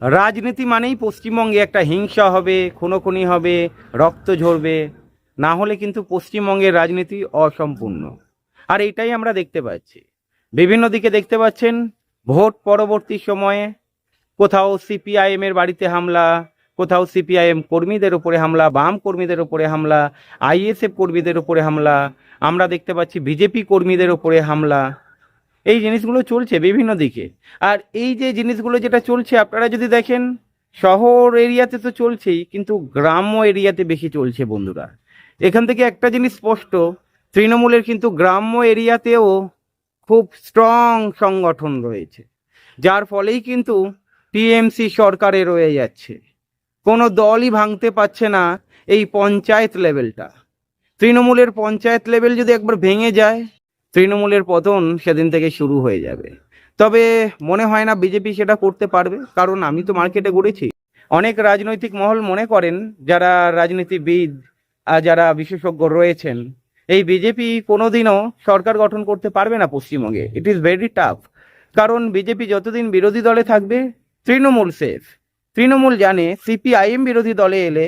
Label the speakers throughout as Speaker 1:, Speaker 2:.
Speaker 1: রাজনীতি মানেই পশ্চিমবঙ্গে একটা হিংসা হবে, খুনোখুনি হবে, রক্ত ঝরবে। না হলে কিন্তু পশ্চিমবঙ্গের রাজনীতি অসম্পূর্ণ। আর এটাই আমরা দেখতে পাচ্ছি। বিভিন্ন দিকে দেখতে পাচ্ছেন, ভোট পরবর্তী সময়ে কোথাও সিপিআইএম এর বাড়িতে হামলা, কোথাও সিপিআইএম কর্মীদের উপরে হামলা, বাম কর্মীদের উপরে হামলা, আইএসএফ কর্মীদের উপরে হামলা, আমরা দেখতে পাচ্ছি বিজেপি কর্মীদের উপরে হামলা। এই জিনিসগুলো চলছে বিভিন্ন দিকে। আর এই যে জিনিসগুলো যেটা চলছে, আপনারা যদি দেখেন, শহর এরিয়াতে তো চলছেই, কিন্তু গ্রাম্য এরিয়াতে বেশি চলছে বন্ধুরা। এখান থেকে একটা জিনিস স্পষ্ট, তৃণমূলের কিন্তু গ্রাম্য এরিয়াতেও খুব স্ট্রং সংগঠন রয়েছে। যার ফলেই কিন্তু টিএমসি সরকারে রয়ে যাচ্ছে। কোনো দলই ভাঙতে পারছে না এই পঞ্চায়েত লেভেলটা তৃণমূলের পঞ্চায়েত লেভেল যদি একবার ভেঙে যায় তৃণমূলের পতন সেদিন থেকে শুরু হয়ে যাবে। তবে মনে হয় না বিজেপি সেটা করতে পারবে, কারণ আমি তো মার্কেটে ঘুরেছি। অনেক রাজনৈতিক মহল মনে করেন যারা রাজনীতিবিদ আর যারা বিশেষজ্ঞ রয়েছেন, এই বিজেপি কোনোদিনও সরকার গঠন করতে পারবে না পশ্চিমবঙ্গে। ইট ইজ ভেরি টাফ কারণ বিজেপি যতদিন বিরোধী দলে থাকবে, তৃণমূল সেফ তৃণমূল জানে সিপিআইএম বিরোধী দলে এলে,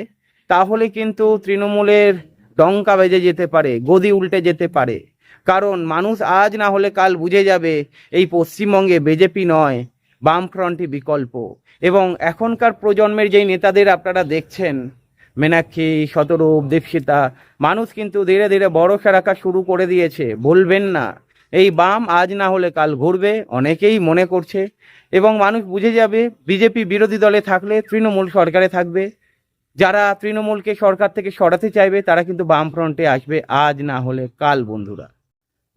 Speaker 1: তাহলে কিন্তু তৃণমূলের ডঙ্কা বেজে যেতে পারে, গদি উল্টে যেতে পারে। কারণ মানুষ আজ না হলে কাল বুঝে যাবে, এই পশ্চিমবঙ্গে বিজেপি নয়, বামফ্রন্টই বিকল্প। এবং এখনকার প্রজন্মের যেই নেতাদের আপনারা দেখছেন, মেনাক্ষী, শতরূপ, দীপশিতা, মানুষ কিন্তু ধীরে ধীরে ভরসা রাখা শুরু করে দিয়েছে বলবেন না। এই বাম আজ না হলে কাল ঘুরবে, অনেকেই মনে করছে। এবং মানুষ বুঝে যাবে, বিজেপি বিরোধী দলে থাকলে তৃণমূল সরকারে থাকবে। যারা তৃণমূলকে সরকার থেকে সরাতে চাইবে, তারা কিন্তু বাম ফ্রন্টে আসবে, আজ না হলে কাল, বন্ধুরা।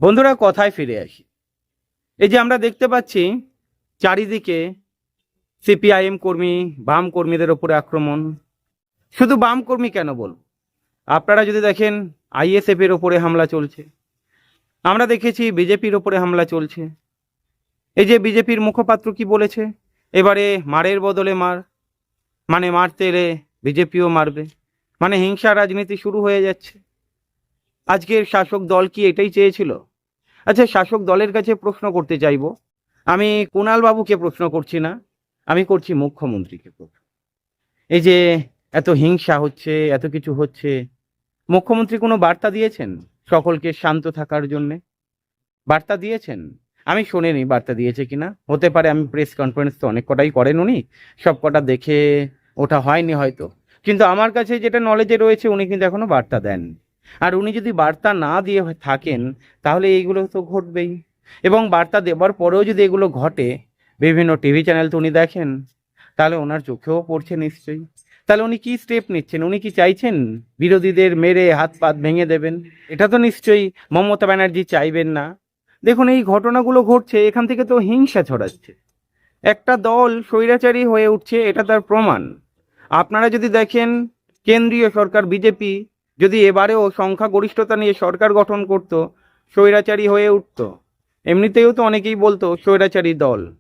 Speaker 1: বন্ধুরা, কথায় ফিরে আসি। এই যে আমরা দেখতে পাচ্ছি, চারিদিকে সিপিআইএম কর্মী, বাম কর্মীদের ওপরে আক্রমণ। শুধু বাম কর্মী কেন বলব? আপনারা যদি দেখেন, আইএসএফ এর ওপরে হামলা চলছে। আমরা দেখেছি, বিজেপির ওপরে হামলা চলছে। এই যে বিজেপির মুখপাত্র কি বলেছে? এবারে মারের বদলে মার। মানে মারতে এলে বিজেপিও মারবে। মানে হিংসা রাজনীতি শুরু হয়ে যাচ্ছে। আজকের শাসক দল কি এটাই চেয়েছিল? আচ্ছা শাসক দলের কাছে প্রশ্ন করতে চাইব। আমি কুণাল বাবুকে প্রশ্ন করছি না, আমি করছি মুখ্যমন্ত্রীকে প্রশ্ন। এই যে এত হিংসা হচ্ছে, এত কিছু হচ্ছে, মুখ্যমন্ত্রী কোনো বার্তা দিয়েছেন সকলকে শান্ত থাকার জন্যে? বার্তা দিয়েছেন? আমি শুনিনি বার্তা দিয়েছে কিনা। হতে পারে আমি প্রেস কনফারেন্স তো অনেক কটাই করেন উনি, সব কটা দেখে ওটা হয়নি হয়তো। কিন্তু আমার কাছে যেটা নলেজে রয়েছে, উনি কিন্তু এখনও বার্তা দেন আর উনি যদি বার্তা না দিয়ে থাকেন, তাহলে এইগুলো তো ঘটবেই। এবং বার্তা দেওয়ার পরেও যদি এগুলো ঘটে, বিভিন্ন টিভি চ্যানেল তো উনি দেখেন, তাহলে ওনার চোখেও পড়ছে নিশ্চয়ই। তাহলে উনি কি স্টেপ নিচ্ছেন? উনি কি চাইছেন? বিরোধীদের মেরে হাত পাত ভেঙে দেবেন? এটা তো নিশ্চয়ই মমতা ব্যানার্জি চাইবেন না। দেখুন, এই ঘটনাগুলো ঘটছে, এখান থেকে তো হিংসা ছড়াচ্ছে। একটা দল স্বৈরাচারী হয়ে উঠছে, এটা তার প্রমাণ। আপনারা যদি দেখেন, কেন্দ্রীয় সরকার, বিজেপি যদি এবারেও সংখ্যাগরিষ্ঠতা নিয়ে সরকার গঠন করত, স্বৈরাচারী হয়ে উঠত। এমনিতেও তো অনেকেই বলতো, স্বৈরাচারী দল।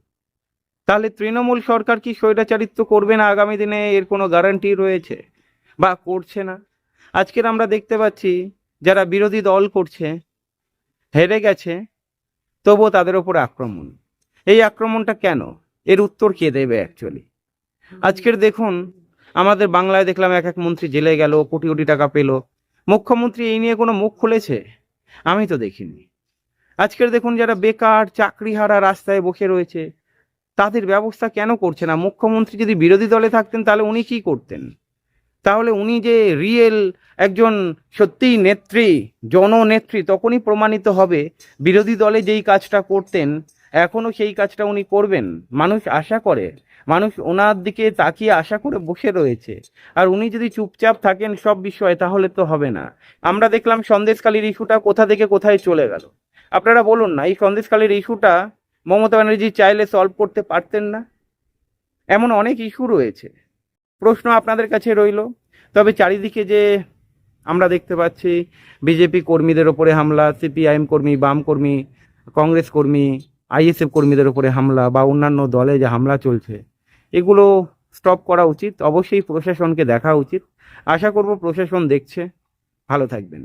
Speaker 1: তাহলে তৃণমূল সরকার কি স্বৈরাচারিত্ব করবে না আগামী দিনে? এর কোনো গ্যারান্টি রয়েছে? বা করছে না? আজকের আমরা দেখতে পাচ্ছি, যারা বিরোধী দল করছে, হেরে গেছে, তবুও তাদের ওপর আক্রমণ। এই আক্রমণটা কেন? এর উত্তর কে দেবে অ্যাকচুয়ালি আজকের দেখুন আমাদের বাংলায় দেখলাম এক এক মন্ত্রী জেলে গেল, কোটি কোটি টাকা পেল। মুখ্যমন্ত্রী এই নিয়ে কোনো মুখ খুলেছে? আমি তো দেখিনি। আজকের দেখুন যারা বেকার, চাকরিহারা রাস্তায় বসে রয়েছে, তাদের ব্যবস্থা কেন করছে না? মুখ্যমন্ত্রী যদি বিরোধী দলে থাকতেন, তাহলে উনি কি করতেন? তাহলে উনি যে রিয়েল একজন সত্যিই নেত্রী, জননেত্রী, তখনই প্রমাণিত হবে বিরোধী দলে যেই কাজটা করতেন এখনও সেই কাজটা উনি করবেন? মানুষ আশা করে। মানুষ ওনার দিকে তাকিয়ে আশা করে বসে রয়েছে। আর উনি যদি চুপচাপ থাকেন সব বিষয়ে, তাহলে তো হবে না। আমরা দেখলাম সন্দেশকালীর ইস্যুটা কোথা থেকে কোথায় চলে গেল। আপনারা বলুন না, এই সন্দেশকালীর ইস্যুটা মমতা ব্যানার্জি চাইলে সলভ করতে পারতেন না? এমন অনেক ইস্যু রয়েছে। প্রশ্ন আপনাদের কাছে রইল। তবে চারিদিকে যে আমরা দেখতে পাচ্ছি, বিজেপি কর্মীদের ওপরে হামলা, সিপিআইএম কর্মী, বাম কর্মী, কংগ্রেস কর্মী, আইএসএফ কর্মীদের ওপরে হামলা বা অন্যান্য দলে যে হামলা চলছে এগুলো স্টপ করা উচিত। অবশ্যই প্রশাসনকে দেখা উচিত। আশা করব প্রশাসন দেখছে। ভালো থাকবেন।